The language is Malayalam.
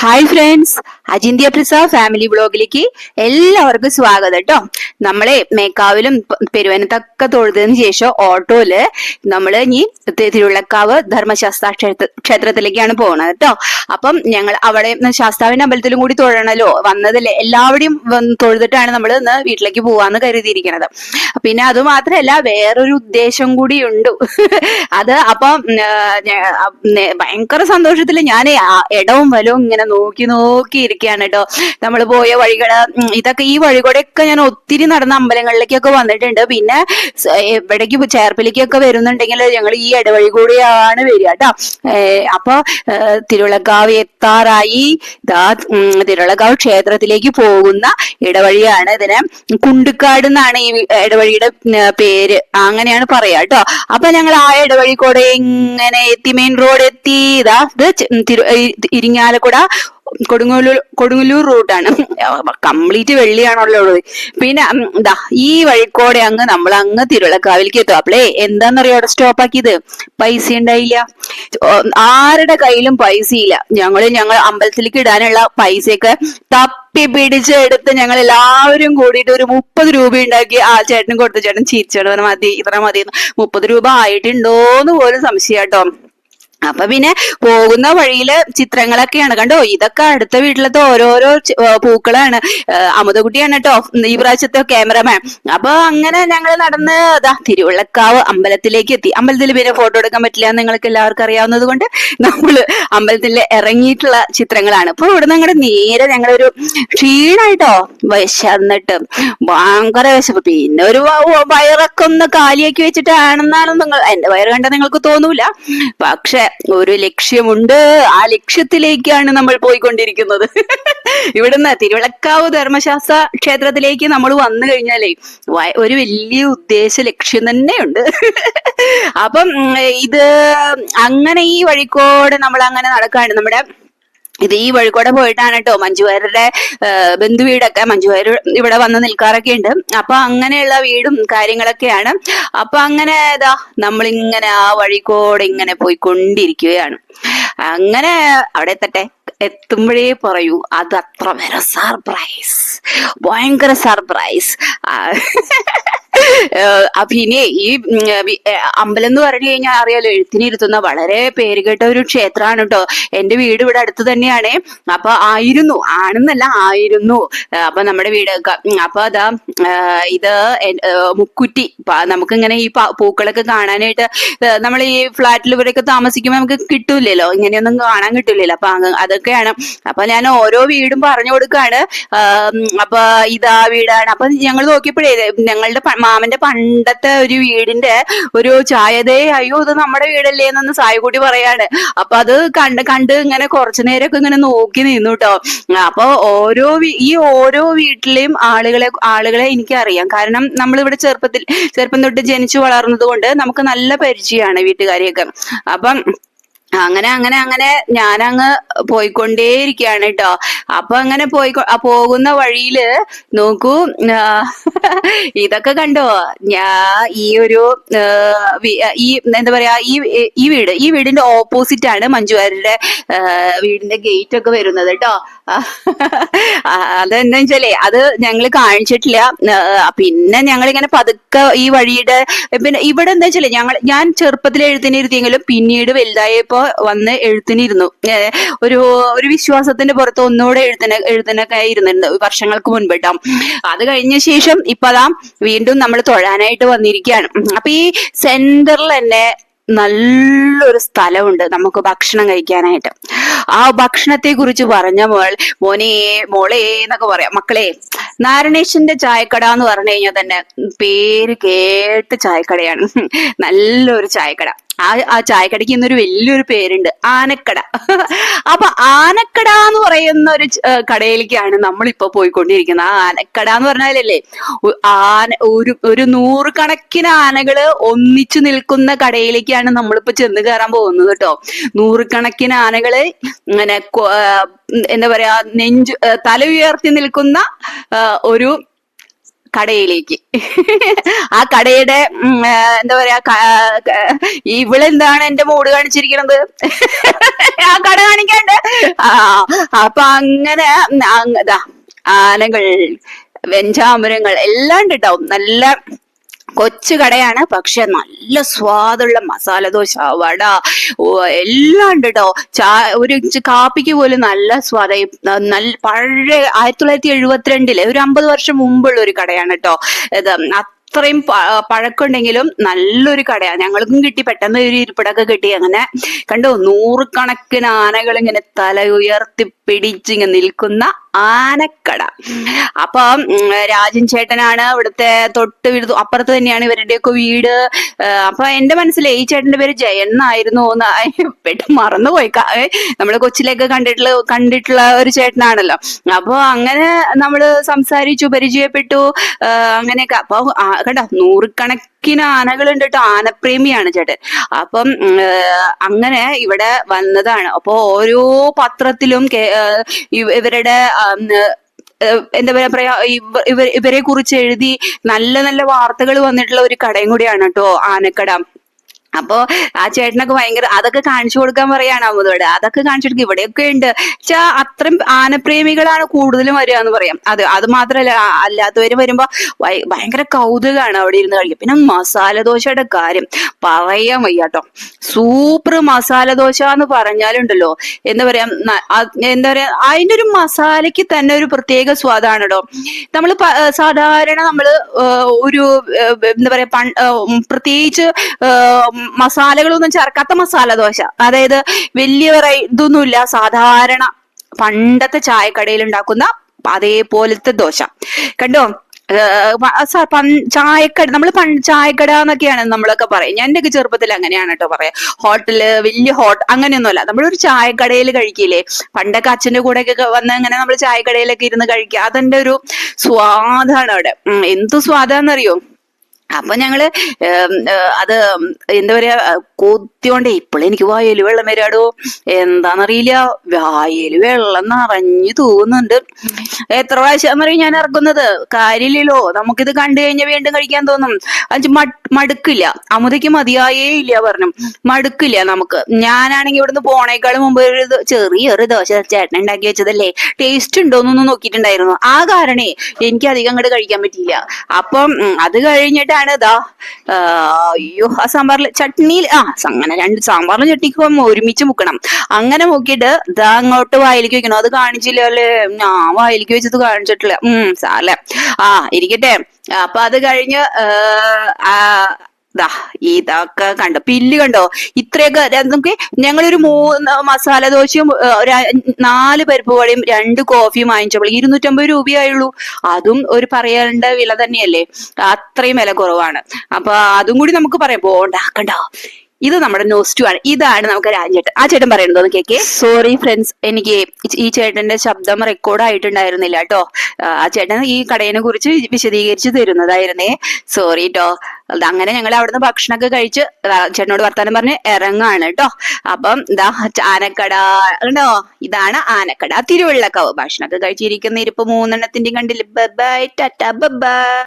ഹായ് ഫ്രണ്ട്സ് അജിന്ത്യ പ്രസാദ് ഫാമിലി ബ്ലോഗിലേക്ക് എല്ലാവർക്കും സ്വാഗതം കേട്ടോ നമ്മളെ മേക്കാവിലും പെരുവനത്തൊക്കെ തൊഴുതതിന് ശേഷം ഓട്ടോയിൽ നമ്മൾ ഇനി തിരുവള്ളക്കാവ് ധർമ്മശാസ്ത്ര ക്ഷേത്ര ക്ഷേത്രത്തിലേക്കാണ് പോകുന്നത് കേട്ടോ അപ്പം ഞങ്ങൾ അവിടെ ശാസ്താവിന്റെ അമ്പലത്തിലും കൂടി തൊഴണല്ലോ. വന്നതല്ലേ എല്ലാവരുടെയും തൊഴുതിട്ടാണ് നമ്മൾ ഇന്ന് വീട്ടിലേക്ക് പോവാന്ന് കരുതിയിരിക്കുന്നത് പിന്നെ അത് മാത്രമല്ല വേറൊരു ഉദ്ദേശം കൂടി ഉണ്ട്. അത് അപ്പം ഭയങ്കര സന്തോഷത്തിൽ ഞാൻ ഇടവും വലവും ഇങ്ങനെ നോക്കി നോക്കി ഇരിക്കുകയാണ് കേട്ടോ നമ്മൾ പോയ വഴികൾ ഇതൊക്കെ ഈ വഴികൂടെയൊക്കെ ഞാൻ ഒത്തിരി നടന്ന അമ്പലങ്ങളിലേക്കൊക്കെ വന്നിട്ടുണ്ട്. പിന്നെ എവിടേക്ക് ചേർപ്പിലേക്കൊക്കെ വരുന്നുണ്ടെങ്കിൽ ഞങ്ങൾ ഈ ഇടവഴി കൂടിയാണ് വരിക കേട്ടോ അപ്പൊ തിരുവള്ളക്കാവ് എത്താറായി. ഇതാ ഉം, തിരുവള്ളക്കാവ് ക്ഷേത്രത്തിലേക്ക് പോകുന്ന ഇടവഴിയാണ് ഇതിനെ കുണ്ടുക്കാട് എന്നാണ് ഈ ഇടവഴിയുടെ പേര്. അങ്ങനെയാണ് പറയാ കേട്ടോ അപ്പൊ ഞങ്ങൾ ആ ഇടവഴി കൂടെ ഇങ്ങനെ എത്തി മെയിൻ റോഡ് എത്തി. ഇതാ ഇത് ഇരിങ്ങാലക്കുട കൊടുങ്ങല്ലൂർ കൊടുങ്ങല്ലൂർ റൂട്ടാണ് കംപ്ലീറ്റ് വെള്ളിയാണല്ലോ ഉള്ളത്. പിന്നെ എന്താ ഈ വഴിക്കോടെ അങ്ങ് നമ്മൾ അങ്ങ് തിരുവള്ളക്കാവിലേക്ക് എത്തും. അപ്പളേ എന്താന്നറിയോ അവിടെ സ്റ്റോപ്പ് ആക്കിയത്? പൈസ ഉണ്ടായില്ല. ആരുടെ കയ്യിലും പൈസ ഇല്ല. ഞങ്ങൾ ഞങ്ങൾ അമ്പലത്തിലേക്ക് ഇടാനുള്ള പൈസയൊക്കെ തപ്പി പിടിച്ചെടുത്ത് ഞങ്ങൾ എല്ലാവരും കൂടിയിട്ട് ഒരു മുപ്പത് രൂപ ഉണ്ടാക്കി ആ ചേട്ടനും കൊടുത്തു. ചേട്ടൻ ചിരിച്ചോട് മതി ഇത്ര മതി മുപ്പത് രൂപ ആയിട്ടുണ്ടോന്ന് പോലും സംശയം കേട്ടോ അപ്പൊ പിന്നെ പോകുന്ന വഴിയിൽ ചിത്രങ്ങളൊക്കെയാണ്. കണ്ടോ? ഇതൊക്കെ അടുത്ത വീട്ടിലത്തെ ഓരോരോ പൂക്കളാണ്. അമുതകുട്ടിയാണ് കേട്ടോ ഈ പ്രാവശ്യത്തെ ക്യാമറമാൻ. അപ്പൊ അങ്ങനെ ഞങ്ങൾ നടന്ന് അതാ തിരുവള്ളക്കാവ് അമ്പലത്തിലേക്ക് എത്തി. അമ്പലത്തിൽ പിന്നെ ഫോട്ടോ എടുക്കാൻ പറ്റില്ല നിങ്ങൾക്ക് എല്ലാവർക്കും അറിയാവുന്നത് കൊണ്ട് നമ്മൾ അമ്പലത്തിൽ ഇറങ്ങിയിട്ടുള്ള ചിത്രങ്ങളാണ്. അപ്പൊ ഇവിടെ നിന്ന് നേരെ ഞങ്ങളൊരു ക്ഷീണായിട്ടോ. വിശന്നിട്ട് ഭയങ്കര വിശപ്പ്. പിന്നെ ഒരു വയറൊക്കെ ഒന്ന് കാലിയാക്കി വെച്ചിട്ടാണെന്നാണ് നിങ്ങൾ എന്റെ വയറ് കണ്ടാൽ നിങ്ങൾക്ക് തോന്നൂല. പക്ഷെ ഒരു ലക്ഷ്യമുണ്ട്. ആ ലക്ഷ്യത്തിലേക്കാണ് നമ്മൾ പോയിക്കൊണ്ടിരിക്കുന്നത്. ഇവിടുന്ന് തിരുവിളക്കാവ് ധർമ്മശാസ്ത്ര ക്ഷേത്രത്തിലേക്ക് നമ്മൾ വന്നു കഴിഞ്ഞാലേ ഒരു വലിയ ഉദ്ദേശ ലക്ഷ്യം തന്നെയുണ്ട്. അപ്പം ഇത് അങ്ങനെ ഈ വഴിക്കോട് നമ്മൾ അങ്ങനെ നടക്കാണ് നമ്മുടെ ഇത് ഈ വഴിക്കൂടെ പോയിട്ടാണ് കേട്ടോ മഞ്ജുവാരുടെ ബന്ധു വീടൊക്കെ മഞ്ജുവാർ ഇവിടെ വന്ന് നിൽക്കാറൊക്കെ ഉണ്ട് അപ്പൊ അങ്ങനെയുള്ള വീടും കാര്യങ്ങളൊക്കെയാണ്. അപ്പൊ അങ്ങനെ ഇതാ നമ്മളിങ്ങനെ ആ വഴി വഴിക്കൂടെ ഇങ്ങനെ പോയിക്കൊണ്ടിരിക്കുകയാണ്. അങ്ങനെ അവിടെ എത്തട്ടെ. എത്തുമ്പോഴേ പറയൂ അത് അത്ര വരെ സർപ്രൈസ് ഭയങ്കര സർപ്രൈസ് പിന്നെ ഈ അമ്പലം എന്ന് പറഞ്ഞു കഴിഞ്ഞാൽ അറിയാലോ എഴുത്തിനിരുത്തുന്ന വളരെ പേരുകേട്ട ഒരു ക്ഷേത്രമാണ് കേട്ടോ എന്റെ വീട് ഇവിടെ അടുത്ത് തന്നെയാണ്. അപ്പൊ ആയിരുന്നു ആണെന്നല്ല ആയിരുന്നു. അപ്പൊ നമ്മുടെ വീട് അപ്പൊ അതാ ഇത് മുക്കുറ്റി. നമുക്ക് ഇങ്ങനെ ഈ പൂക്കളൊക്കെ കാണാനായിട്ട് നമ്മൾ ഈ ഫ്ലാറ്റിൽ ഇവരൊക്കെ താമസിക്കുമ്പോൾ നമുക്ക് കിട്ടൂലല്ലോ ഇങ്ങനെയൊന്നും കാണാൻ കിട്ടൂലല്ലോ അപ്പൊ അതൊക്കെയാണ്. അപ്പൊ ഞാൻ ഓരോ വീടും പറഞ്ഞു കൊടുക്കാണ്. അപ്പൊ ഇതാ വീടാണ്. അപ്പൊ ഞങ്ങൾ നോക്കിയപ്പോഴേ ഞങ്ങളുടെ മാമന്റെ പണ്ടത്തെ ഒരു വീടിന്റെ ഒരു ചായതേ അയ്യോ ഇത് നമ്മുടെ വീടല്ലേ എന്നൊന്ന് സായകുട്ടി പറയാണ്. അപ്പൊ അത് കണ്ട് കണ്ട് ഇങ്ങനെ കുറച്ചു നേരമൊക്കെ ഇങ്ങനെ നോക്കി നിന്നു കേട്ടോ അപ്പൊ ഓരോ ഈ ഓരോ വീട്ടിലെയും ആളുകളെ ആളുകളെ എനിക്കറിയാം. കാരണം നമ്മൾ ഇവിടെ ചെറുപ്പത്തിൽ ചെറുപ്പം തൊട്ട് ജനിച്ചു വളർന്നത് കൊണ്ട് നമുക്ക് നല്ല പരിചയമാണ് വീട്ടുകാരെയൊക്കെ. അപ്പം അങ്ങനെ അങ്ങനെ അങ്ങനെ ഞാനങ്ങ് പോയിക്കൊണ്ടേയിരിക്കുകയാണ് കേട്ടോ. അപ്പൊ അങ്ങനെ പോയി പോകുന്ന വഴിയിൽ നോക്കൂ ഇതൊക്കെ കണ്ടോ? ഞാ ഈ ഒരു ഈ എന്താ പറയാ ഈ ഈ വീട് ഈ വീടിന്റെ ഓപ്പോസിറ്റ് ആണ് മഞ്ജുവാരുടെ വീടിന്റെ ഗേറ്റ് ഒക്കെ വരുന്നത് കേട്ടോ. അതെന്താ വെച്ചാലേ അത് ഞങ്ങൾ കാണിച്ചിട്ടില്ല. പിന്നെ ഞങ്ങൾ ഇങ്ങനെ പതുക്കെ ഈ വഴിയുടെ പിന്നെ ഇവിടെ എന്താ വെച്ചാലേ ഞങ്ങൾ ഞാൻ ചെറുപ്പത്തിൽ എഴുത്തിനിരുത്തിയെങ്കിലും പിന്നീട് വലുതായപ്പോ വന്ന് എഴുത്തിനിരുന്നു. ഒരു ഒരു വിശ്വാസത്തിന്റെ പുറത്ത് ഒന്നുകൂടെ എഴുത്തിന് എഴുത്തിനൊക്കെ ഇരുന്നുണ്ട് വർഷങ്ങൾക്ക് മുൻപിട്ടാം അത് കഴിഞ്ഞ ശേഷം ഇപ്പതാ വീണ്ടും നമ്മൾ തൊഴാനായിട്ട് വന്നിരിക്കുകയാണ് അപ്പൊ ഈ സെന്ററിൽ തന്നെ നല്ലൊരു സ്ഥലമുണ്ട് നമുക്ക് ഭക്ഷണം കഴിക്കാനായിട്ട്. ആ ഭക്ഷണത്തെ കുറിച്ച് പറഞ്ഞ മോൾ മോനെ മോളെ എന്നൊക്കെ പറയാം. മക്കളെ നാരണേശന്റെ ചായക്കട എന്ന് പറഞ്ഞു കഴിഞ്ഞാൽ തന്നെ പേര് കേട്ട് ചായക്കടയാണ്. നല്ലൊരു ചായക്കട. ആ ആ ചായക്കടയ്ക്ക് ഇന്നൊരു വലിയൊരു പേരുണ്ട് ആനക്കട. അപ്പൊ ആനക്കട എന്ന് പറയുന്ന ഒരു കടയിലേക്കാണ് നമ്മളിപ്പോ പോയിക്കൊണ്ടിരിക്കുന്നത്. ആ ആനക്കട എന്ന് പറഞ്ഞാലല്ലേ ആന ഒരു ഒരു നൂറുകണക്കിന് ആനകൾ ഒന്നിച്ചു നിൽക്കുന്ന കടയിലേക്കാണ് നമ്മളിപ്പോ ചെന്ന് കയറാൻ പോകുന്നത് കേട്ടോ. നൂറുകണക്കിന് ആനകൾ ഇങ്ങനെ എന്താ പറയാ നെഞ്ചു തല ഉയർത്തി നിൽക്കുന്ന ഒരു കടയിലേക്ക്. ആ കടയുടെ എന്താ പറയാ ഇവളെന്താണ് എന്റെ മൂഡ് കാണിച്ചിരിക്കുന്നത് ആ കട കാണിക്കാണ്ട്. ആ അപ്പൊ അങ്ങനെ ആനകൾ വെഞ്ചാമരങ്ങൾ എല്ലാം ഉണ്ട് കേട്ടോ നല്ല കൊച്ചു കടയാണ് പക്ഷെ നല്ല സ്വാദുള്ള മസാല ദോശ വട എല്ലാം ഉണ്ട് കേട്ടോ ചാ ഒരു കാപ്പിക്ക് പോലും നല്ല സ്വാദ. നല്ല പഴയ ആയിരത്തി തൊള്ളായിരത്തി എഴുപത്തിരണ്ടിലെ ഒരു അമ്പത് വർഷം മുമ്പുള്ള ഒരു കടയാണ് കേട്ടോ ഇത് അത്രയും പഴക്കമുണ്ടെങ്കിലും നല്ലൊരു കടയാണ് ഞങ്ങൾക്കും കിട്ടി പെട്ടെന്ന് ഒരു ഇരിപ്പിടൊക്കെ കിട്ടി. അങ്ങനെ കണ്ടോ നൂറുകണക്കിന് ആനകൾ ഇങ്ങനെ തല ഉയർത്തി പിടിച്ചിങ്ങനെ നിൽക്കുന്ന ആനക്കട. അപ്പൊ രാജൻ ചേട്ടനാണ് ഇവിടുത്തെ തൊട്ട് വീട് അപ്പുറത്ത് തന്നെയാണ് ഇവരുടെയൊക്കെ വീട്. അപ്പൊ എന്റെ മനസ്സിൽ ഈ ചേട്ടന്റെ പേര് ജയൻ എന്നായിരുന്നു എന്ന് പെട്ടെന്ന് മറന്നുപോയി. നമ്മൾ കൊച്ചിലേക്ക് കണ്ടിട്ടുള്ള കണ്ടിട്ടുള്ള ഒരു ചേട്ടനാണല്ലോ. അപ്പൊ അങ്ങനെ നമ്മൾ സംസാരിച്ചു പരിചയപ്പെട്ടു അങ്ങനെയൊക്കെ. അപ്പൊ കണ്ടോ? നൂറുകണക്കിന് ആനകളുണ്ട് കേട്ടോ ആനപ്രേമിയാണ് ചേട്ടൻ. അപ്പം അങ്ങനെ ഇവിടെ വന്നതാണ്. അപ്പൊ ഓരോ പത്രത്തിലും ഇവരുടെ എന്താ പറയാ പറയാ ഇവ- ഇവ- ഇവരെ കുറിച്ച് എഴുതി നല്ല നല്ല വാർത്തകൾ വന്നിട്ടുള്ള ഒരു കടയും കൂടിയാണ് കേട്ടോ ആനക്കട. അപ്പൊ ആ ചേട്ടനൊക്കെ ഭയങ്കര അതൊക്കെ കാണിച്ചു കൊടുക്കാൻ പറയാണ് അമ്മതോട്. അതൊക്കെ കാണിച്ചു കൊടുക്കുക ഇവിടെയൊക്കെ ഉണ്ട്. വെച്ചാ അത്രയും ആനപ്രേമികളാണ് കൂടുതലും വരിക എന്ന് പറയാം. അത് അത് മാത്രല്ല അല്ലാത്തവര് വരുമ്പോ ഭയങ്കര കൗതുകമാണ് അവിടെ ഇരുന്ന് കഴിക്കും പിന്നെ മസാല ദോശയുടെ കാര്യം പറയാൻ വയ്യാട്ടോ. സൂപ്പർ മസാല ദോശ എന്ന് പറഞ്ഞാലുണ്ടല്ലോ. എന്താ പറയാ എന്താ പറയാ അതിന്റെ ഒരു മസാലയ്ക്ക് തന്നെ ഒരു പ്രത്യേക സ്വാദാണ് കേട്ടോ നമ്മൾ സാധാരണ നമ്മൾ ഒരു എന്താ പറയാ പ്രത്യേകിച്ച് മസാലകളൊന്നും ചേർക്കാത്ത മസാല ദോശ. അതായത് വലിയ ഇതൊന്നുമില്ല. സാധാരണ പണ്ടത്തെ ചായക്കടയിൽ ഉണ്ടാക്കുന്ന അതേപോലത്തെ ദോശ. കണ്ടോ? ചായക്കട നമ്മൾ സ- ചായക്കട നമ്മൾ എന്നൊക്കെയാണ് നമ്മളൊക്കെ പറയും. ഞാൻ എന്റെയൊക്കെ ചെറുപ്പത്തിൽ അങ്ങനെയാണ് കേട്ടോ പറയാ. ഹോട്ടൽ വലിയ ഹോട്ടൽ അങ്ങനെയൊന്നുമല്ല. നമ്മളൊരു ചായക്കടയിൽ കഴിക്കില്ലേ? പണ്ടൊക്കെ അച്ഛന്റെ കൂടെ ഒക്കെ വന്ന് അങ്ങനെ നമ്മൾ ചായക്കടയിലൊക്കെ ഇരുന്ന് കഴിക്കുക അതെന്റെ ഒരു സ്വാദാണ് അവിടെ. എന്ത് സ്വാദാന്നറിയോ? അപ്പൊ ഞങ്ങൾ അത് എന്താ പറയാ കൊത്തിയോണ്ടേ ഇപ്പോഴും എനിക്ക് വായൽ വെള്ളം വരാടോ? എന്താണെന്നറിയില്ല വായൽ വെള്ളം നിറഞ്ഞു തൂവുന്നുണ്ട്. എത്ര പ്രാവശ്യം ഞാൻ ഇറക്കുന്നത്? കാര്യമില്ലല്ലോ. നമുക്കിത് കണ്ടു കഴിഞ്ഞാൽ വീണ്ടും കഴിക്കാൻ തോന്നും. അഞ്ച് മടുക്കില്ല. അമുതയ്ക്ക് മതിയായേ ഇല്ല പറഞ്ഞു. മടുക്കില്ല നമുക്ക്. ഞാനാണെങ്കിൽ ഇവിടുന്ന് പോണേക്കാളും മുമ്പ് ഒരു ചെറിയൊരു ദോശ ചേട്ടൻ ഉണ്ടാക്കി വെച്ചതല്ലേ? ടേസ്റ്റ് ഉണ്ടോന്നൊന്നും നോക്കിയിട്ടുണ്ടായിരുന്നു. ആ കാരണേ എനിക്ക് അധികം അങ്ങോട്ട് കഴിക്കാൻ പറ്റിയില്ല. അപ്പം അത് അത് കഴിഞ്ഞിട്ടാണ് ഇതാ അയ്യോ ആ സാമ്പാറിൽ ചട്നിയിൽ ആ അങ്ങനെ രണ്ട് സാമ്പാറിലും ചട്നിക്കും ഒരുമിച്ച് മുക്കണം. അങ്ങനെ മുക്കിയിട്ട് ഇതാ അങ്ങോട്ട് വായിലേക്ക് വെക്കണം. അത് കാണിച്ചില്ല? അല്ലേ? ഞാൻ വായിലേക്ക് വെച്ചത് കാണിച്ചിട്ടില്ല. ഉം സാറല്ലേ? ആ ഇരിക്കട്ടെ. അപ്പൊ അത് കഴിഞ്ഞ് ദാ ഇതൊക്കെ കണ്ടോ. പില്ല് കണ്ടോ? ഇത്രയൊക്കെ നമുക്ക് ഞങ്ങളൊരു മൂന്ന് മസാല ദോശയും നാല് പരിപ്പ് വടയും രണ്ട് കോഫിയും വാങ്ങിച്ചപ്പോൾ ഇരുന്നൂറ്റമ്പത് രൂപയായുള്ളൂ. അതും ഒരു പറയേണ്ട വില തന്നെയല്ലേ? അത്രയും വില കുറവാണ്. അപ്പൊ അതും കൂടി നമുക്ക് പറയാം. പോണ്ടാക്കണ്ടോ ഇത് നമ്മുടെ നോസ്റ്റു ആണ്. ഇതാണ് നമുക്ക് രാജേട്ടൻ. ആ ചേട്ടൻ പറയുന്നത് കേക്കെ. സോറി ഫ്രണ്ട്സ് എനിക്ക് ഈ ചേട്ടന്റെ ശബ്ദം റെക്കോർഡ് ആയിട്ടുണ്ടായിരുന്നില്ല കേട്ടോ. ആ ചേട്ടൻ ഈ കടയിനെ കുറിച്ച് വിശദീകരിച്ച് തരുന്നതായിരുന്നേ. സോറി കേട്ടോ അങ്ങനെ ഞങ്ങൾ അവിടുന്ന് ഭക്ഷണമൊക്കെ കഴിച്ച് ചേട്ടനോട് വർത്താനം പറഞ്ഞ് ഇറങ്ങാണ് കേട്ടോ അപ്പം ഇതാ ആനക്കട ഉണ്ടോ ഇതാണ് ആനക്കട തിരുവള്ളക്കാവ്. ഭക്ഷണമൊക്കെ കഴിച്ചിരിക്കുന്ന ഇരിപ്പ് മൂന്നെണ്ണത്തിന്റെയും കണ്ടില്ല? By Tata by